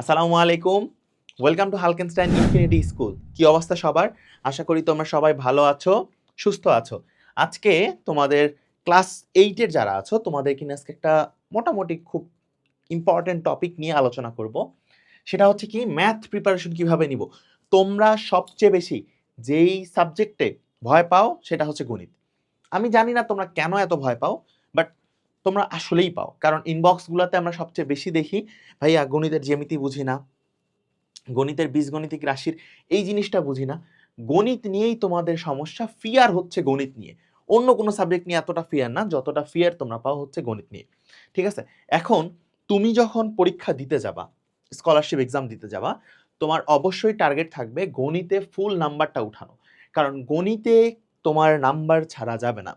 আসসালামু আলাইকুম। Welcome to হালকেনস্টাইন ইনফিনিটি স্কুল কি অবস্থা সবার? আশা করি তোমরা সবাই ভালো আছো, সুস্থ আছো। আজকে তোমাদের ক্লাস এইটের যারা আছো, তোমাদের কিনে আজকে একটা মোটামুটি খুব ইম্পর্টেন্ট টপিক নিয়ে আলোচনা করব। সেটা হচ্ছে কি ম্যাথ প্রিপারেশন কীভাবে নিব? তোমরা সবচেয়ে বেশি যেই সাবজেক্টে ভয় পাও, সেটা হচ্ছে গণিত। আমি জানি না তোমরা কেন এত ভয় পাও বাট তোমরা আসলেই পাও। কারণ ইনবক্সগুলোতে আমরা সবচেয়ে বেশি দেখি, ভাইয়া, গণিতের জ্যামিতি বুঝি না। গণিতের বীজগণিতিক রাশির এই জিনিসটা বুঝি না। গণিত নিয়েই তোমাদের সমস্যা ফিয়ার হচ্ছে গণিত নিয়ে। অন্য কোনো সাবজেক্ট নিয়ে এতটা ফিয়ার না, যতটা ফিয়ার তোমরা পাও হচ্ছে গণিত নিয়ে। ঠিক আছে? এখন তুমি যখন পরীক্ষা দিতে যাবা স্কলারশিপ এক্সাম দিতে যাবা, তোমার অবশ্যই টার্গেট থাকবে গণিতে ফুল নাম্বারটা উঠানো। কারণ গণিতে তোমার নাম্বার ছাড়া যাবে না।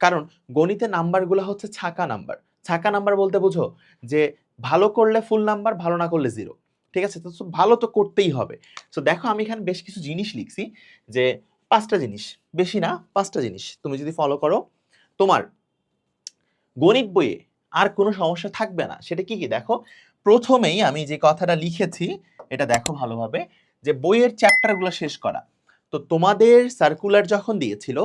কারণ গণিতে নাম্বারগুলো হচ্ছে ছাকা নাম্বার ছাকা নাম্বার বলতে বুঝো যে ভালো করলে ফুল নাম্বার ভালো না করলে জিরো ঠিক আছে? তো ভালো তো করতেই হবে। সো দেখো আমি এখানে বেশ কিছু জিনিস লিখছি যে পাঁচটা জিনিস। বেশি না, পাঁচটা জিনিস। তুমি যদি ফলো করো, তোমার গণিত বইয়ে আর কোনো সমস্যা থাকবে না। সেটা কি কি? দেখো, প্রথমেই আমি যে কথাটা লিখেছি, এটা দেখো ভালোভাবে, যে বইয়ের চ্যাপ্টারগুলো শেষ করা। তো তোমাদের সার্কুলার যখন দিয়েছিল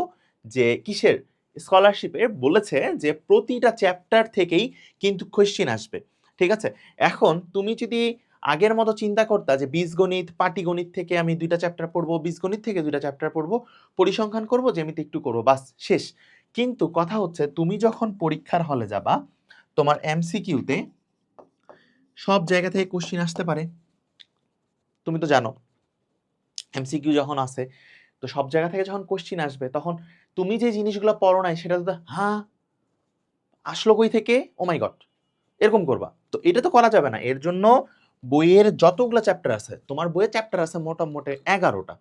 যে কিসের? স্কলারশিপের বলেছে যে প্রতিটা চ্যাপ্টার থেকেই কিন্তু কোয়েশ্চেন আসবে, ঠিক আছে? এখন তুমি যদি আগের মতো চিন্তা করতা যে বীজগণিত, পাটিগণিত থেকে আমি দুইটা চ্যাপ্টার পড়ব, বীজগণিত থেকে দুইটা চ্যাপ্টার পড়ব, পরিসংখ্যান করব যেমিতি একটু করব, বাস, শেষ। কিন্তু কথা হচ্ছে তুমি যখন পরীক্ষার হলে যাবা, তোমার এমসিকিউতে সব জায়গা থেকে কোশ্চিন আসতে পারে। তুমি তো জানো এমসিকিউ যখন আসে তো সব জায়গা থেকে যখন কোশ্চিন আসবে, তখন তুমি যে জিনিসগুলো পড়ো নাই, সেটা তো হ্যাঁ আসলো কই থেকে? ও মাই গড এরকম করবা। তো এটা তো করা যাবে না। এর জন্য বইয়ের যতগুলো চ্যাপ্টার আছে, তোমার বইয়ের চ্যাপ্টার আছে মোটামুটি এগারোটা।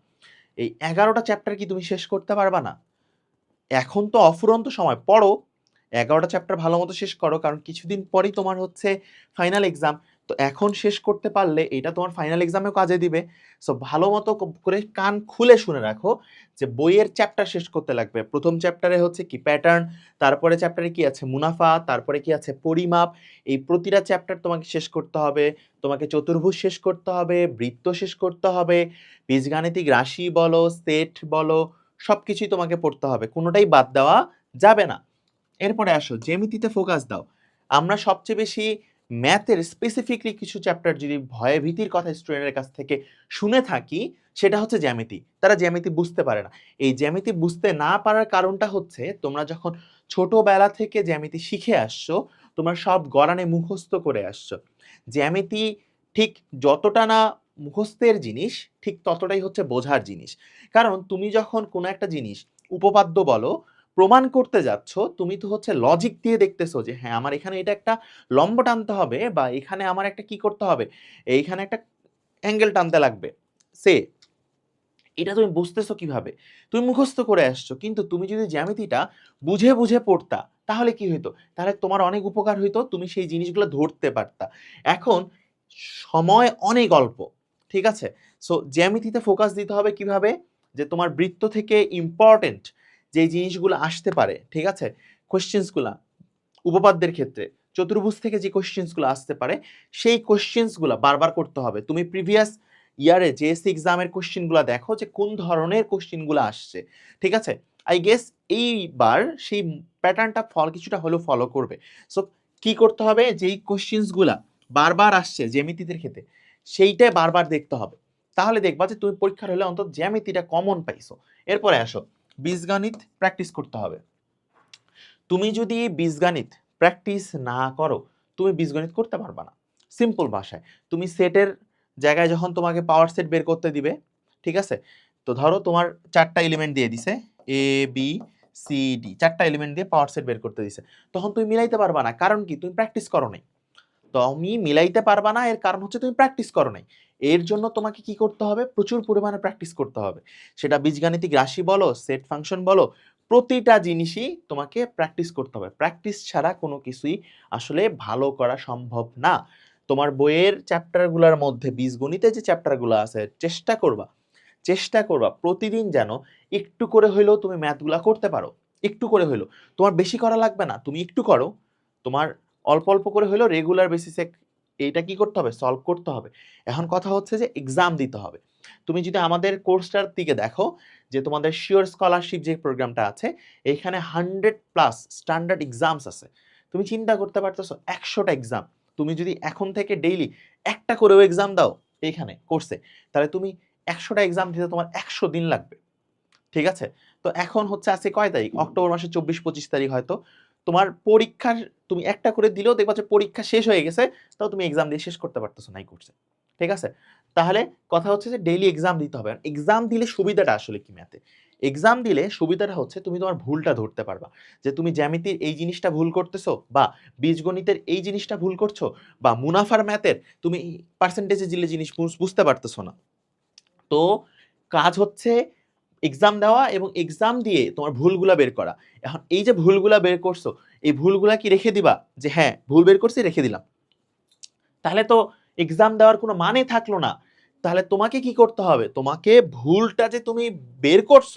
এই এগারোটা চ্যাপ্টার কি তুমি শেষ করতে পারবা না? এখন তো অফুরন্ত সময়, পড়ো। এগারোটা চ্যাপ্টার ভালো মতো শেষ করো, কারণ কিছুদিন পরেই তোমার হচ্ছে ফাইনাল এক্সাম তো এখন শেষ করতে পারলে এটা তোমার ফাইনাল এক্সামেও কাজে দিবে। সো ভালো মতো করে কান খুলে শুনে রাখো যে বইয়ের চ্যাপ্টার শেষ করতে লাগবে। প্রথম চ্যাপ্টারে হচ্ছে কি প্যাটার্ন তারপরে চ্যাপ্টারে কি আছে মুনাফা, তারপরে কি আছে পরিমাপ, এই প্রতিটা চ্যাপ্টার তোমাকে শেষ করতে হবে। তোমাকে চতুর্ভুজ শেষ করতে হবে, বৃত্ত শেষ করতে হবে, বীজগাণিতিক রাশি বলো সেট বলো সব কিছুই তোমাকে পড়তে হবে। কোনোটাই বাদ দেওয়া যাবে না। এরপরে আসো, জ্যামিতিতে ফোকাস দাও। আমরা সবচেয়ে বেশি ম্যাথের স্পেসিফিকলি কিছু চ্যাপ্টার যদি ভয়ে ভীতির কথা স্টুডেন্টের কাছ থেকে শুনে থাকি, সেটা হচ্ছে জ্যামিতি। তারা জ্যামিতি বুঝতে পারে না। এই জ্যামিতি বুঝতে না পারার কারণটা হচ্ছে, তোমরা যখন ছোটবেলা থেকে জ্যামিতি শিখে আসছো, তোমরা সব গড়ানে মুখস্থ করে আসছো। জ্যামিতি ঠিক যতটা না মুখস্থের জিনিস, ঠিক ততটাই হচ্ছে বোঝার জিনিস। কারণ তুমি যখন কোনো একটা জিনিস উপপাদ্য বলো প্রমাণ করতে যাচ্ছ, তুমি তো হচ্ছে লজিক দিয়ে দেখতেছো যে হ্যাঁ আমার এখানে এটা একটা লম্ব টানতে হবে বা এখানে আমার একটা কি করতে হবে? এইখানে একটা অ্যাঙ্গেল টানতে লাগবে। সে, এটা তুমি বুঝতেছো কীভাবে? তুমি মুখস্থ করে আসছো, কিন্তু তুমি যদি জ্যামিতিটা বুঝে বুঝে পড়তা, তাহলে কি হইতো? তাহলে তোমার অনেক উপকার হইতো, তুমি সেই জিনিসগুলো ধরতে পারতা। এখন সময় অনেক অল্প, ঠিক আছে? সো জ্যামিতিতে ফোকাস দিতে হবে কীভাবে? যে তোমার বৃত্ত থেকে ইম্পর্টেন্ট যে জিনিসগুলো আসতে পারে, ঠিক আছে? কোশ্চেন্সগুলা উপপাদ্যের ক্ষেত্রে, চতুর্ভুজ থেকে যে কোশ্চেন্সগুলো আসতে পারে, সেই কোশ্চেন্সগুলো বারবার করতে হবে। তুমি প্রিভিয়াস ইয়ারে জেএসসি এক্সামের কোশ্চেনগুলো দেখো যে কোন ধরনের কোশ্চেনগুলো আসছে, ঠিক আছে? আই গেস এইবার সেই প্যাটার্নটা ফল কিছুটা হলেও ফলো করবে। সো কি করতে হবে? যেই কোশ্চেন্সগুলা বারবার আসছে জ্যামিতিদের ক্ষেত্রে সেইটাই বারবার দেখতে হবে। তাহলে দেখবা যে তুমি পরীক্ষার হলে অন্তত জ্যামিতিটা কমন পাইছো। এরপরে আসো। বীজগণিত প্র্যাকটিস করতে হবে। তুমি যদি বীজগণিত প্র্যাকটিস না করো, তুমি বীজগণিত করতে পারবা না। সিম্পল ভাষায়। তুমি সেটের জায়গায় যখন তোমাকে পাওয়ার সেট বের করতে দিবে, ঠিক আছে? তো ধরো তোমার চারটা এলিমেন্ট দিয়ে দিছে এ বি সি ডি চারটা এলিমেন্ট দিয়ে পাওয়ার সেট বের করতে দিছে। তখন তুমি মিলাইতে পারবা না। কারণ কি? তুমি প্র্যাকটিস করো নাই। তুমি মিলাইতে পারবা না, এর কারণ হচ্ছে তুমি প্র্যাকটিস করো নাই। এর জন্য তোমাকে কি করতে হবে? প্রচুর পরিমাণে প্র্যাকটিস করতে হবে। সেটা বীজগাণিতিক রাশি বলো সেট ফাংশন বলো, প্রতিটা জিনিসই তোমাকে প্র্যাকটিস করতে হবে। প্র্যাকটিস ছাড়া কোনো কিছুই আসলে ভালো করা সম্ভব না। তোমার বইয়ের চ্যাপ্টারগুলোর মধ্যে, বীজগণিতে যে চ্যাপ্টারগুলো আছে, চেষ্টা করবা। চেষ্টা করবা প্রতিদিন যেন একটু করে হইলেও তুমি ম্যাথগুলা করতে পারো। একটু করে হইলেও তোমার বেশি করা লাগবে না, তুমি একটু করো। তোমার অল্প অল্প করে হইলেও রেগুলার বেসিসে এইটা কি করতে হবে? সলভ করতে হবে। এখন কথা হচ্ছে যে এক্সাম দিতে হবে। তুমি যদি আমাদের কোর্সটার দিকে দেখো যে তোমাদের শিওর স্কলারশিপ যে প্রোগ্রামটা আছে এখানে হান্ড্রেড প্লাস স্ট্যান্ডার্ড এক্সামস আছে। তুমি চিন্তা করতে পারতেছো একশোটা এক্সাম তুমি যদি এখন থেকে ডেইলি একটা করেও এক্সাম দাও এইখানে কোর্সে তাহলে তুমি একশোটা এক্সাম দিতে তোমার একশো দিন লাগবে। ঠিক আছে? তো এখন হচ্ছে আজকে কয় তারিখ? অক্টোবর মাসের চব্বিশ পঁচিশ তারিখ হয়তো। তোমার পরীক্ষার তুমি একটা করে দিলেও দেখবা যে পরীক্ষা শেষ হয়ে গেছে, তাও তুমি এক্সাম দিয়ে শেষ করতে পারতেছো নাই করছে ঠিক আছে? তাহলে কথা হচ্ছে যে ডেইলি এক্সাম দিতে হবে। এক্সাম দিলে সুবিধাটা আসলে কি ম্যাথে এক্সাম দিলে সুবিধাটা হচ্ছে তুমি তোমার ভুলটা ধরতে পারবা। যে তুমি জ্যামিতির এই জিনিসটা ভুল করতেছো বা বীজগণিতের এই জিনিসটা ভুল করছ বা মুনাফার ম্যাথের তুমি পার্সেন্টেজে জিলে জিনিস বুঝতে পারতেছো না। তো কাজ হচ্ছে এক্সাম দেওয়া এবং এক্সাম দিয়ে তোমার ভুলগুলা বের করা। এখন এই যে ভুলগুলা বের করছ, এই ভুলগুলা কি রেখে দিবা? যে হ্যাঁ ভুল বের করছি, রেখে দিলাম। তাহলে তো এক্সাম দেওয়ার কোনো মানে থাকল না। তাহলে তোমাকে কি করতে হবে? তোমাকে ভুলটা যে তুমি বের করছ,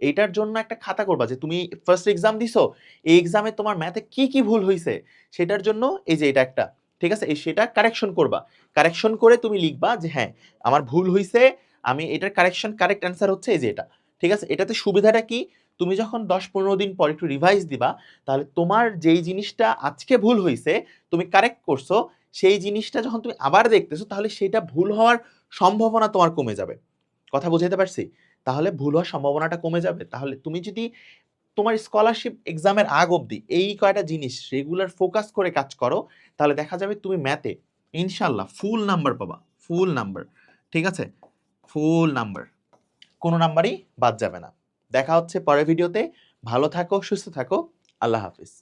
এইটার জন্য একটা খাতা করবা যে তুমি ফার্স্ট এক্সাম দিছো, এই এক্সামে তোমার ম্যাথে কি কি ভুল হয়েছে সেটার জন্য এই যে এটা একটা, ঠিক আছে? এই সেটা কারেকশন করবা। কারেকশন করে তুমি লিখবা যে হ্যাঁ আমার ভুল হয়েছে আমি এটার কারেকশন কারেক্ট অ্যান্সার হচ্ছে এই যে এটা। ঠিক আছে? এটাতে সুবিধাটা কি? তুমি যখন দশ পনেরো দিন পর একটু রিভাইজ দিবা, তাহলে তোমার যেই জিনিসটা আজকে ভুল হয়েছে তুমি কারেক্ট করছ, সেই জিনিসটা যখন তুমি আবার দেখতেছো, তাহলে সেটা ভুল হওয়ার সম্ভাবনা তোমার কমে যাবে। কথা বুঝাতে পারছি? তাহলে ভুল হওয়ার সম্ভাবনাটা কমে যাবে। তাহলে তুমি যদি তোমার স্কলারশিপ এক্সামের আগ অবধি এই কয়টা জিনিস রেগুলার ফোকাস করে কাজ করো, তাহলে দেখা যাবে তুমি ম্যাথে ইনশাল্লাহ ফুল নাম্বার পাবা ফুল নাম্বার ঠিক আছে? ফুল নাম্বার কোনো নাম্বারই বাদ যাবে না। দেখা হচ্ছে পরের ভিডিওতে। ভালো থাকো, সুস্থ থাকো। আল্লাহ হাফিজ।